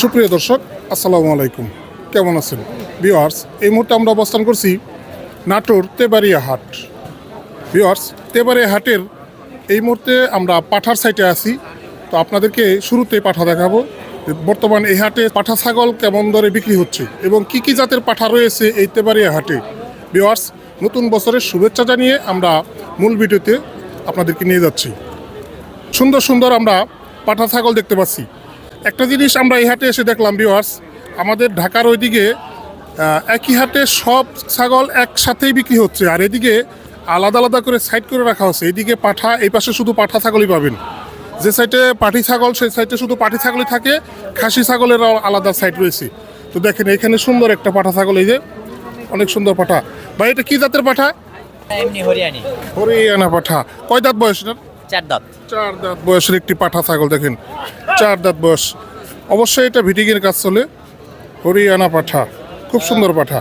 সুপ্রিয় দর্শক, আসসালামু আলাইকুম। কেমন আছেন? ভিওয়ার্স এই মুহূর্তে আমরা অবস্থান করছি নাটোর তেবারিয়া হাট। ভিওয়ার্স তেবারিয়া হাটের এই মুহূর্তে আমরা পাঠার সাইটে আছি। তো আপনাদেরকে শুরুতে পাঠা দেখাবো। বর্তমান এই হাটে পাঠা ছাগল কেমন দরে বিক্রি হচ্ছে এবং কি কি জাতের পাঠা রয়েছে এই তেবারিয়া হাটে। ভিওয়ার্স নতুন বছরের শুভেচ্ছা জানিয়ে আমরা মূল ভিডিওতে আপনাদেরকে নিয়ে যাচ্ছি। সুন্দর সুন্দর আমরা পাঠা ছাগল দেখতে পাচ্ছি। একটা জিনিস আমরা এই হাটে এসে দেখলাম ভিওয়ার্স আমাদের ঢাকার ওইদিকে একই হাটে সব ছাগল একসাথেই বিক্রি হচ্ছে। আর এদিকে আলাদা আলাদা করে সাইড করে রাখা হচ্ছে। এদিকে পাঠা এই পাশে শুধু পাঠা ছাগলই পাবেন। যে সাইডে পাঠি ছাগল সেই সাইডে শুধু পাঠি ছাগলই থাকে খাসি ছাগলেরও আলাদা সাইড রয়েছে। তো দেখেন এখানে সুন্দর একটা পাঠা ছাগল এই যে অনেক সুন্দর পাঠা। ভাই এটা কি জাতের পাঠা? হরিয়ানা পাঠা। কয় দাঁত বয়স এটার? চার দাঁত। চার দাঁত বয়সের একটি পাঠা ছাগল দেখেন। চার দাঁত বয়স। অবশ্যই এটা ভিটিংয়ের কাজ চলে। হরিয়ানা পাঠা। খুব সুন্দর পাঠা।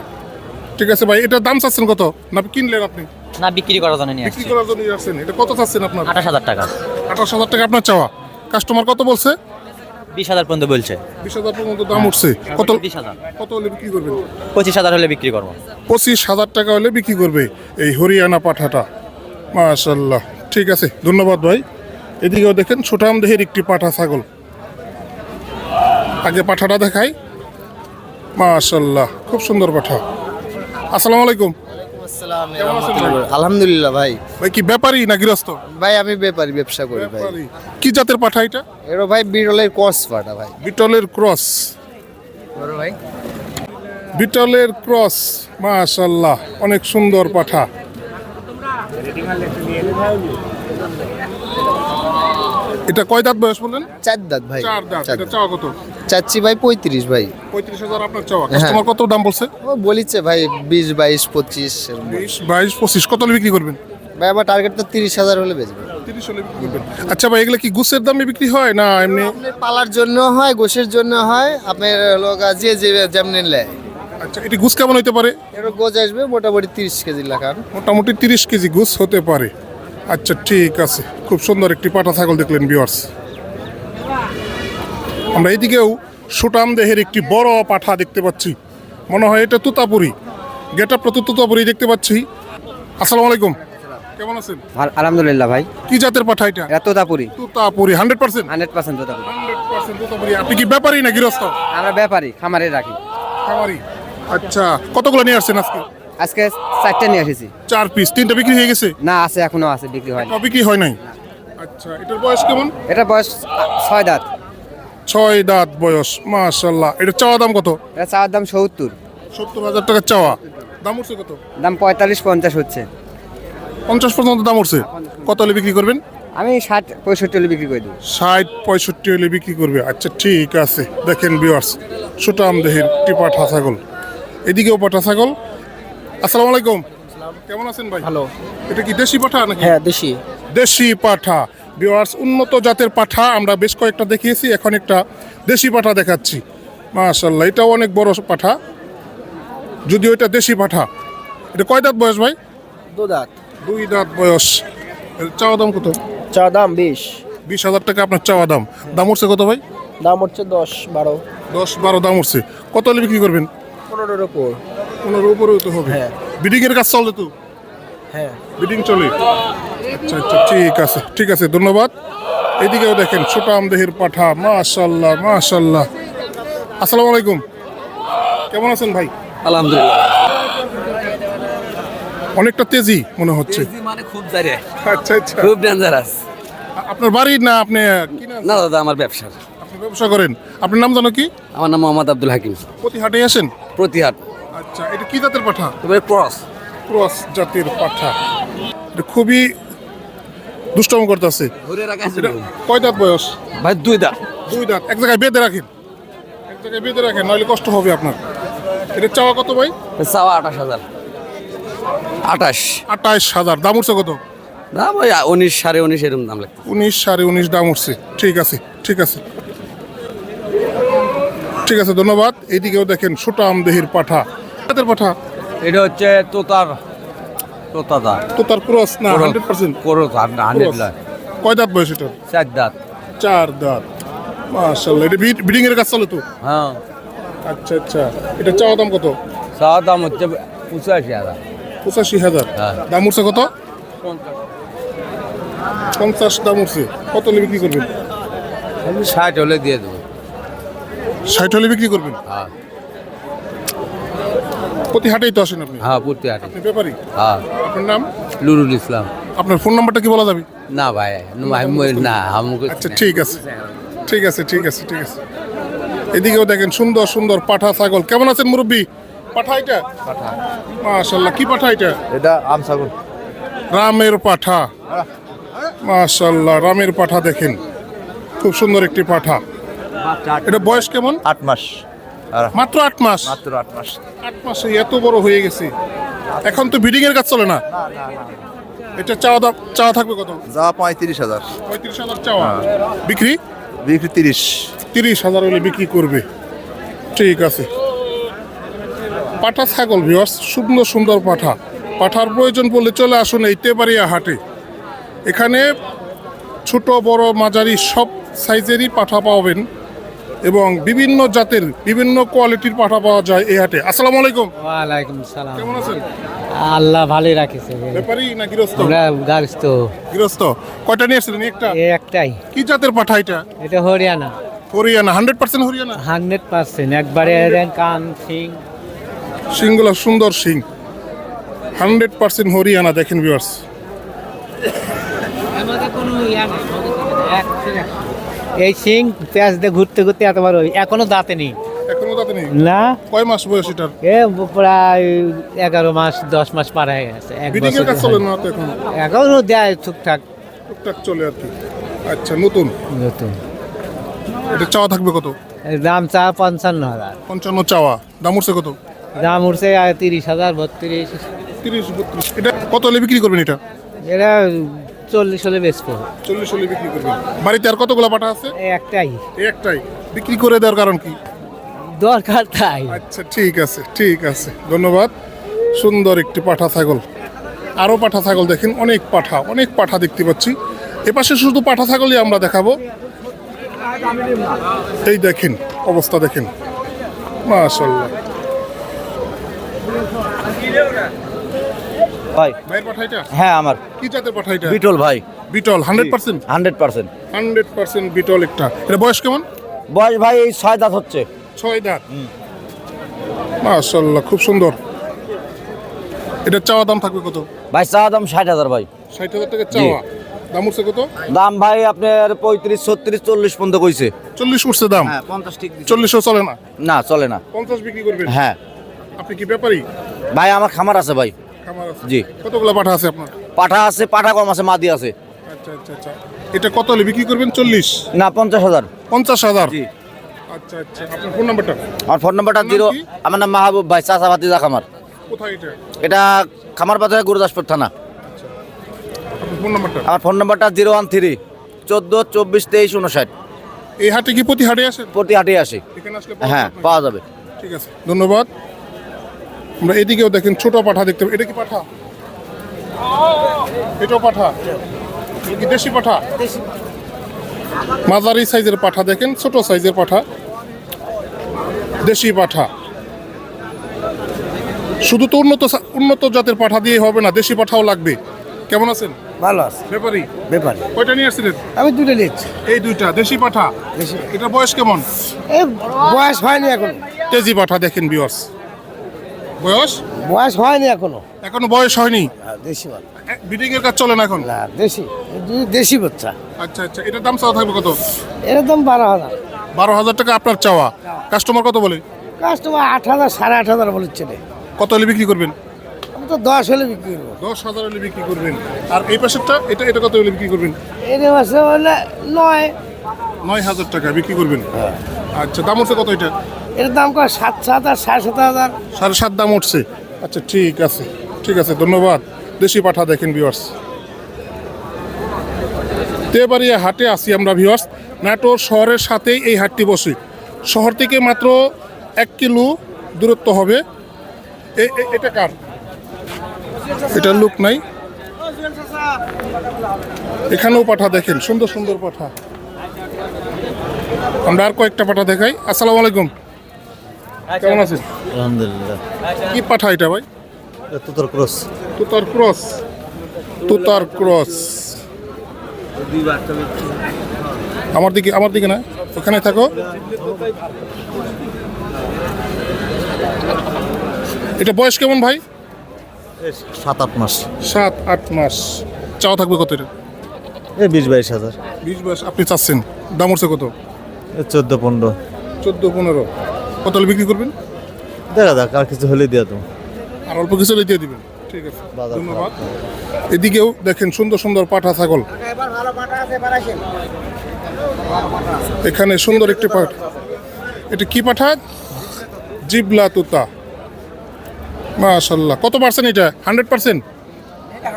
ঠিক আছে ভাই এটা দাম চাচ্ছেন কত? না কিনলেন আপনি? না বিক্রি করার জন্য নিয়ে বিক্রি করার জন্য আসছেন। এটা কত চাচ্ছেন আপনার? আঠাশ হাজার টাকা। আঠাশ হাজার টাকা আপনার চাওয়া। কাস্টমার কত বলছে? বিশ হাজার পর্যন্ত বলছে। বিশ হাজার পর্যন্ত দাম উঠছে। কত বিশ হাজার। কত হলে বিক্রি করবেন? পঁচিশ হাজার হলে বিক্রি করব। পঁচিশ হাজার টাকা হলে বিক্রি করবে এই হরিয়ানা পাঠাটা। মাশাল্লাহ। ঠিক আছে ধন্যবাদ ভাই। এদিকেও দেখেন ছোটাম দেহের একটি পাঠা ছাগল। আগে পাঠাটা দেখাই। মাশাল্লাহ খুব সুন্দর পাঠা। আসসালামু আলাইকুম? আলহামদুলিল্লাহ ভাই। ভাই কি ব্যাপারী না গৃহস্থ? ভাই আমি ব্যাপারী ব্যবসা করি ভাই। কি জাতের পাঠা এটা? এরো ভাই বিটলের ক্রস পাটা ভাই। বিটলের ক্রস। বড় ভাই। বিটলের ক্রস মাশাল্লাহ অনেক সুন্দর পাঠা। এটা কয় দাঁত বয়স বললেন? চার দাঁত ভাই। চার দাঁত। এটা। চাওয়া কত? চাচ্ছি ভাই পঁয়ত্রিশ ভাই। পঁয়ত্রিশ হাজার আপনার চাওয়া। কাস্টমার কত দাম বলছে? ও বলিচ্ছে ভাই বিশ বাইশ পঁচিশ। বিশ বাইশ পঁচিশ কত হলে বিক্রি করবেন? ভাই আমার টার্গেট তো তিরিশ হাজার হলে বেচবে। তিরিশ হলে বিক্রি করবেন। আচ্ছা ভাই এগুলো কি গুছের দামে বিক্রি হয় না এমনি? পালার জন্য হয় গোশের জন্য হয় আপনার লোক যে যে যেমন নেয়। আচ্ছা এটি গুছ কেমন হতে পারে? এর গোজ আসবে মোটামুটি তিরিশ কেজি লাখান মোটামুটি তিরিশ কেজি গুছ হতে পারে। আচ্ছা ঠিক আছে। খুব সুন্দর একটি পাটা ছাগল দেখলেন বিয়ার্স আমরা এদিকেও সুটাম দেহের একটি বড় পাঠা দেখতে পাচ্ছি। মনে হয় এটা তুতাপুরি। গেট আপ তো তুতাপুরি দেখতে পাচ্ছি। আসসালামু আলাইকুম। কেমন আছেন? আলহামদুলিল্লাহ ভাই। কি জাতের পাঠা এটা? এটা Totapuri. Totapuri hundred percent hundred percent Totapuri. Hundred percent Totapuri. আপনি কি ব্যাপারী না গৃহস্থ আমরা ব্যাপারী খামারে রাখি। খামারি। আচ্ছা কতগুলো নিয়ে আসছেন আজকে? আজকে চারটে নিয়ে এসেছি চার পিস তিনটা বিক্রি হয়ে গেছে? না আছে এখনও আছে বিক্রি হয় না, বিক্রি হয় নাই? আচ্ছা এটার বয়স কেমন? এটা বয়স ছয় দাঁত। ছয় দাঁত বয়স মাশাল্লাহ এটা চাওয়া দাম কত? এটা চাওয়ার দাম সত্তর। সত্তর হাজার টাকা চাওয়া। দাম উঠছে কত? দাম পঁয়তাল্লিশ পঞ্চাশ হচ্ছে। পঞ্চাশ পর্যন্ত দাম উঠছে। কত হলে বিক্রি করবেন? আমি ষাট পঁয়ষট্টি হলে বিক্রি করে দিই ষাট পঁয়ষট্টি হলে বিক্রি করবে। আচ্ছা ঠিক আছে। দেখেন বিয়ার্স সুটাম দেহের একটি পাঠা ছাগল এদিকেও পাঠা ছাগল আসসালামু আলাইকুম। কেমন আছেন ভাই? ভালো। এটা কি দেশি পাঠা নাকি? হ্যাঁ দেশি। দেশি পাঠা। বিওয়ার্স উন্নত জাতের পাঠা আমরা বেশ কয়েকটা দেখিয়েছি এখন একটা দেশি পাঠা দেখাচ্ছি। মাশাল্লাহ এটাও অনেক বড় পাঠা। যদিও এটা দেশি পাঠা। এটা কয় দাঁত বয়স ভাই? দু দাঁত। দুই দাঁত বয়স। চাওয়া দাম কত? চা দাম বিশ। বিশ হাজার টাকা আপনার চাওয়া দাম। দাম উঠছে কত ভাই? দাম হচ্ছে দশ বারো। দশ বারো দাম উঠছে। কত হলে বিক্রি করবেন? পনেরোর ওপর পনেরো উপরেও তো হবে। হ্যাঁ। বিডিং এর কাজ চলে তো? হ্যাঁ। বিডিং চলে? আচ্ছা আচ্ছা ঠিক আছে ঠিক আছে ধন্যবাদ। এদিকেও দেখেন ছোটাম দেহের পাঠা মাশাল্লাহ মাশাল্লাহ। আসসালামু আলাইকুম। কেমন আছেন ভাই? আলহামদুলিল্লাহ। অনেকটা তেজি মনে হচ্ছে। মানে খুব জারে। আচ্ছা আচ্ছা। খুব ডেঞ্জারাস আপনার বাড়ি না আপনি কিনা না দাদা আমার ব্যবসার। আপনি ব্যবসা করেন। আপনার নাম জানো কি? আমার নাম মোহাম্মদ আব্দুল হাকিম। প্রতি হাটে আসেন? প্রতিহাট। আচ্ছা এটা কি জাতের পাঠা? এবারে ক্রস। ক্রস জাতের পাঠা। এটা খুবই দুষ্টম করতেছে। কয় দাঁত বয়স? ভাই দুই দা দুই দাঁত। এক জায়গায় বেঁধে রাখেন। এক জায়গায় বেঁধে রাখেন নইলে কষ্ট হবে আপনার। এটা চাওয়া কত ভাই? চাওয়া আঠাশ হাজার। আঠাশ। আঠাইশ হাজার। দাম উঠছে কত? দাম ওই উনিশ সাড়ে উনিশ এরকম দাম লাগবে উনিশ সাড়ে উনিশ দাম উঠছে। ঠিক আছে ঠিক আছে। ঠিক আছে ধন্যবাদ। এইদিকেও দেখেন সুটাম দেহির পাঠা। জাতের পাঠা? এটা হচ্ছে তোতার তোতাদা তো তার ক্রস না হান্ড্রেড পার্সেন্ট। করো হান্ড্রেড কয় দাঁত বয়স এটা চার দাঁত। চার দাঁত। মাশাল্লাহ এটা ব্রিডিং এর কাজ চলে তো? হ্যাঁ। আচ্ছা আচ্ছা। এটা চাওয়া দাম কত? চাওয়া দাম হচ্ছে পঁচাশি হাজার। পঁচাশি হাজার। হ্যাঁ। দাম উঠছে কত? পঞ্চাশ দাম উঠছে। কত হলে বিক্রি করবেন? ষাট হলে দিয়ে দেবো। ষাট হলে বিক্রি করবেন? হ্যাঁ। প্রতি হাটেই তো আসেন আপনি? হ্যাঁ পূর্তি হাটে। আপনি ব্যাপারী? হ্যাঁ। আপনার নাম? নুরুল ইসলাম। আপনার ফোন নাম্বারটা কি বলা যাবে? না ভাই আমি- না আমাকে আচ্ছা ঠিক আছে। ঠিক আছে ঠিক আছে ঠিক আছে। এদিকেও দেখেন সুন্দর সুন্দর পাঠা ছাগল। কেমন আছেন মুরব্বী? পাঠা এটা? পাঠা। মাশাল্লাহ কি পাঠা এটা? এটা আমসাগর রামের পাঠা। মাশাল্লাহ রামের পাঠা দেখেন। খুব সুন্দর একটি পাঠা। এটা বয়স কেমন? আট মাস। মাত্র আট মাস? মাত্র আট মাস। আট মাসে এত বড় হয়ে গেছে। এখন তো বিডিং এর কাজ চলে না? এটা চাওয়া দাম চাওয়া থাকবে কত? যা পঁয়ত্রিশ হাজার। পঁয়ত্রিশ হাজার চাওয়া। বিক্রি? বিক্রি তিরিশ। তিরিশ হাজার হলে বিক্রি করবে। ঠিক আছে। পাঠা ছাগল ভিওয়ার্স সুন্দর সুন্দর পাঠা। পাঠার প্রয়োজন পড়লে চলে আসুন এই তেবাড়িয়া হাটে। এখানে ছোট বড় মাঝারি সব সাইজেরই পাঠা পাবেন এবং বিভিন্ন জাতের বিভিন্ন কোয়ালিটির পাঠা পাওয়া যায় এই হাটে। আসসালামু আলাইকুম। ওয়ালাইকুম সালাম। কেমন আছেন? আল্লাহ ভালোই রাখিছে। ব্যাপারী না গৃহস্থ? আমরা তো গৃহস্থ। কয়টা নিয়ে এসেছিলেন একটা? এই একটাই। কি জাতের পাঠা এটা? এটা Haryana. Haryana hundred percent Haryana? Hundred percent একবারে কান সিং সিংগুলো সুন্দর সিং হান্ড্রেড পার্সেন্ট হরিয়ানা দেখেন ভিউয়ার্স আমাদের কোনো ইয়া নেই। এই সিং পেঁয়াজ দিয়ে ঘুরতে ঘুরতে এতবার ওই এখনও দাঁতে নেই। এখনও তাতে নেই? না। কয় মাস বয়স এটার? এ প্রায় এগারো মাস দশ মাস পার হয়ে গেছে এক বিডিং বছর চলে না তো এখন? এখনও দেয় টুকটাক। টুকটাক চলে আর কি। আচ্ছা নতুন? নতুন। এটা চাওয়া থাকবে কত? দাম চা পঞ্চান্ন হাজার। পঞ্চান্ন চাওয়া। দাম উঠছে কত? দাম উঠছে তিরিশ হাজার বত্রিশ। তিরিশ বত্রিশ। এটা কত হলে বিক্রি করবেন এটা? এটা চল্লিশ হলে বেচবো। চল্লিশ হলে বিক্রি করবেন। বাড়িতে আর কতগুলো পাঠা আছে? একটাই। একটাই। বিক্রি করে দেওয়ার কারণ কি? দরকার তাই। আচ্ছা ঠিক আছে ঠিক আছে। ধন্যবাদ। সুন্দর একটি পাঠা ছাগল। আরও পাঠা ছাগল দেখেন অনেক পাঠা অনেক পাঠা দেখতে পাচ্ছি। এপাশে শুধু পাঠা ছাগলই আমরা দেখাবো। এই দেখেন অবস্থা দেখেন। মাশাল্লাহ ভাই। ভাইয়ের পাঠা এটা হ্যাঁ আমার। কি জাতের পাঠা এটা বিটল ভাই। Beetal hundred percent hundred percent hundred percent Beetal একটা। এটা বয়স কেমন? বয়স ভাই এই ছয় দাঁত হচ্ছে। ছয় দাঁত? মাশাল্লাহ খুব সুন্দর। এটা চাওয়া দাম থাকবে কত? ভাই চা দাম ষাট হাজার ভাই। ষাট হাজার টাকা চাওয়া। দাম উঠছে কত? দাম ভাই আপনার পঁয়ত্রিশ ছত্রিশ চল্লিশ পর্যন্ত কইছে। চল্লিশ উঠছে দাম? হ্যাঁ পঞ্চাশ ঠিক চল্লিশও চলে না? না চলে না। পঞ্চাশ বিক্রি করবেন? হ্যাঁ। আপনি কি ব্যাপারী? ভাই আমার খামার আছে ভাই। জি। কতগুলো পাঠা আছে আপনার? পাঠা আছে পাঠা কম আছে মাদি আছে। আচ্ছা আচ্ছা আচ্ছা। এটা কত হলে বিক্রি করবেন? চল্লিশ? না পঞ্চাশ হাজার। পঞ্চাশ হাজার? জি। আচ্ছা আচ্ছা। আপনার ফোন নাম্বারটা আমার ফোন নাম্বারটা জিরো। আমার নাম মাহবুব ভাই চাষা ভাতিজা খামার। কোথায় এটা? এটা খামার বাজারে গুরুদাসপুর থানা। ফোন নাম্বারটা আমার ফোন নাম্বারটা জিরো ওয়ান থ্রি চোদ্দ চব্বিশ তেইশ উনষাট। এই হাটে কি প্রতি হাটে আসেন? প্রতি হাটে আসি। হ্যাঁ পাওয়া যাবে। ঠিক আছে ধন্যবাদ। আমরা এদিকেও দেখেন ছোট পাঠা দেখতে এটা কি পাঠা? এটাও পাঠা? কি দেশি পাঠা? মাঝারি সাইজের পাঠা দেখেন ছোট সাইজের পাঠা। দেশি পাঠা। শুধু তো উন্নত উন্নত জাতের পাঠা দিয়ে হবে না দেশি পাঠাও লাগবে। কেমন আছেন? ভালো আছে। ব্যাপারী? ব্যাপারে। কয়টা নিয়ে আসছিলেন? আমি দুটো নিয়েছি এই দুইটা দেশি পাঠা? এটা বয়স কেমন? এই বয়স হয়নি এখন। তেজি পাঠা দেখেন বিয়র্স বয়স? বয়স হয়নি এখনও। এখনও বয়স হয়নি? দেশি মাল। বিডিং এর কাজ চলে না এখন? না দেশি। দেশি বাচ্চা। আচ্ছা আচ্ছা। এটার দাম চাওয়া থাকবে কত? এর দাম বারো হাজার। বারো হাজার টাকা আপনার চাওয়া। কাস্টমার কত বলে? কাস্টমার আট হাজার সাড়ে আট হাজার বলেছে রে। কত হলে বিক্রি করবেন? আমি তো দশ হলে বিক্রি করব। দশ হাজার হলে বিক্রি করবেন। আর এই পাশেরটা এটা এটা কত হলে বিক্রি করবেন? এর মাসে হলে নয়। নয় হাজার টাকা বিক্রি করবেন। আচ্ছা দাম উঠছে কত এটা? এর দাম কয়? সাত সাত আর সাড়ে সাত হাজার। সাড়ে সাত দাম উঠছে। আচ্ছা ঠিক আছে ঠিক আছে, ধন্যবাদ। দেশি পাঠা দেখেন ভিওয়ার্স তেবাড়িয়া হাটে আসি আমরা ভিওয়ার্স নাটোর শহরের সাথেই এই হাটটি বসে। শহর থেকে মাত্র এক কিলো দূরত্ব হবে। এটা কার? এটার লুক নাই। এখানেও পাঠা দেখেন, সুন্দর সুন্দর পাঠা। আমরা আর কয়েকটা পাঠা দেখাই। আসসালামু আলাইকুম। কেমন আছেন? আলহামদুলিল্লাহ। কি পাঠা এটা ভাই? তুতর ক্রস। তুতার ক্রস। তুতার ক্রস। আমার দিকে আমার দিকে না? ওখানে থাকো। এটা বয়স কেমন ভাই? সাত আট মাস। সাত আট মাস। চাওয়া থাকবে কত এটা? এই বিশ বাইশ হাজার। বিশ বয়স আপনি চাচ্ছেন। দাম হচ্ছে কত? চোদ্দ পনেরো। চোদ্দ পনেরো। কত হলে বিক্রি করবেন? দেখা যাক আর কিছু হলে দিয়া তো আর অল্প কিছু হলে দিয়ে দিবেন। ঠিক আছে ধন্যবাদ। এদিকেও দেখেন সুন্দর সুন্দর পাঠা ছাগল। এখানে সুন্দর একটি পাঠ। এটা কি পাঠা? জিবলা তুতা। মাশাল্লাহ কত পার্সেন্ট এটা? হান্ড্রেড পার্সেন্ট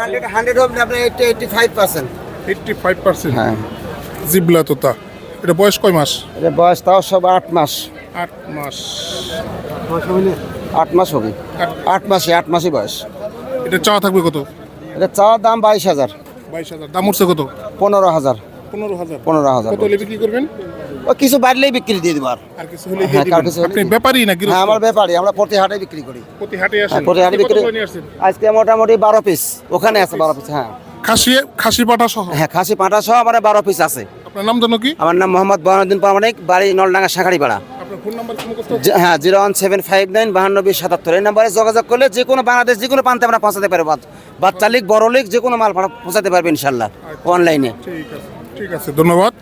হান্ড্রেড হান্ড্রেড হবে আপনার eighty eighty five percent eighty five percent হ্যাঁ। জিবলা তোতা। এটা বয়স কয় মাস? এটা বয়স তাও সব আট মাস। আট মাস। আট মাস হবে আট মাসে আট মাসে বয়স। এটা চাওয়া থাকবে কত? এটা চাওয়ার দাম বাইশ হাজার। বাইশ হাজার। দাম উঠছে কত? পনেরো হাজার। পনেরো হাজার। পনেরো হাজার কত বিক্রি করবেন? ও কিছু বাড়লেই বিক্রি দিয়ে দেবো আর। আর কিছু হলে হ্যাঁ। কিছু হলে আপনি ব্যাপারী না হ্যাঁ আমার ব্যাপারই আমরা প্রতি হাটে বিক্রি করি। প্রতি হাটে আসেন। হ্যাঁ, প্রতি হাটে বিক্রি আজকে মোটামুটি বারো পিস। ওখানে আছে বারো পিস হ্যাঁ। খাসি খাসি পাঠা সহ? হ্যাঁ খাসি পাঁটা সহ আমার বারো পিস আছে। আপনার নাম জানো কি? আমার নাম মোহাম্মদ বহানুদ্দিন পারমানিক বাড়ি নলডাঙ্গা শাখারি হ্যাঁ zero one seven five nine বাহান্ন বিশ সাতাত্তর। এই নাম্বারে যোগাযোগ করলে যে কোনো বাংলাদেশ যে কোনো প্রান্তে আমরা পৌঁছাতে পারব। বাচ্চা লিগ বড় লিগ যে কোনো মাল ভাড়া পৌঁছাতে পারবে ইনশাল্লাহ অনলাইনে। ঠিক আছে ঠিক আছে ধন্যবাদ।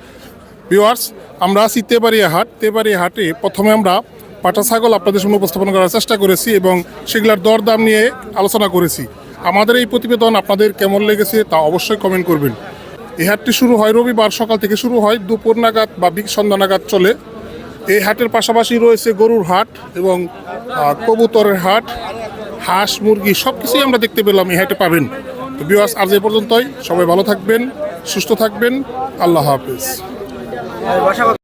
ভিউয়ার্স আমরা আছি তেবাড়িয়া হাট তেবাড়িয়া হাটে প্রথমে আমরা পাটা ছাগল আপনাদের সামনে উপস্থাপন করার চেষ্টা করেছি এবং সেগুলোর দরদাম নিয়ে আলোচনা করেছি। আমাদের এই প্রতিবেদন আপনাদের কেমন লেগেছে তা অবশ্যই কমেন্ট করবেন। এই হাটটি শুরু হয় রবিবার সকাল থেকে শুরু হয়। দুপুর নাগাদ বা বিক সন্ধ্যা নাগাদ চলে। এই হাটের পাশাপাশি রয়েছে গরুর হাট এবং কবুতরের হাট, হাঁস, মুরগি সব কিছুই আমরা দেখতে পেলাম এই হাটে পাবেন। তো বিওয়াস আর যে পর্যন্তই। সবাই ভালো থাকবেন, সুস্থ থাকবেন। আল্লাহ হাফেজ।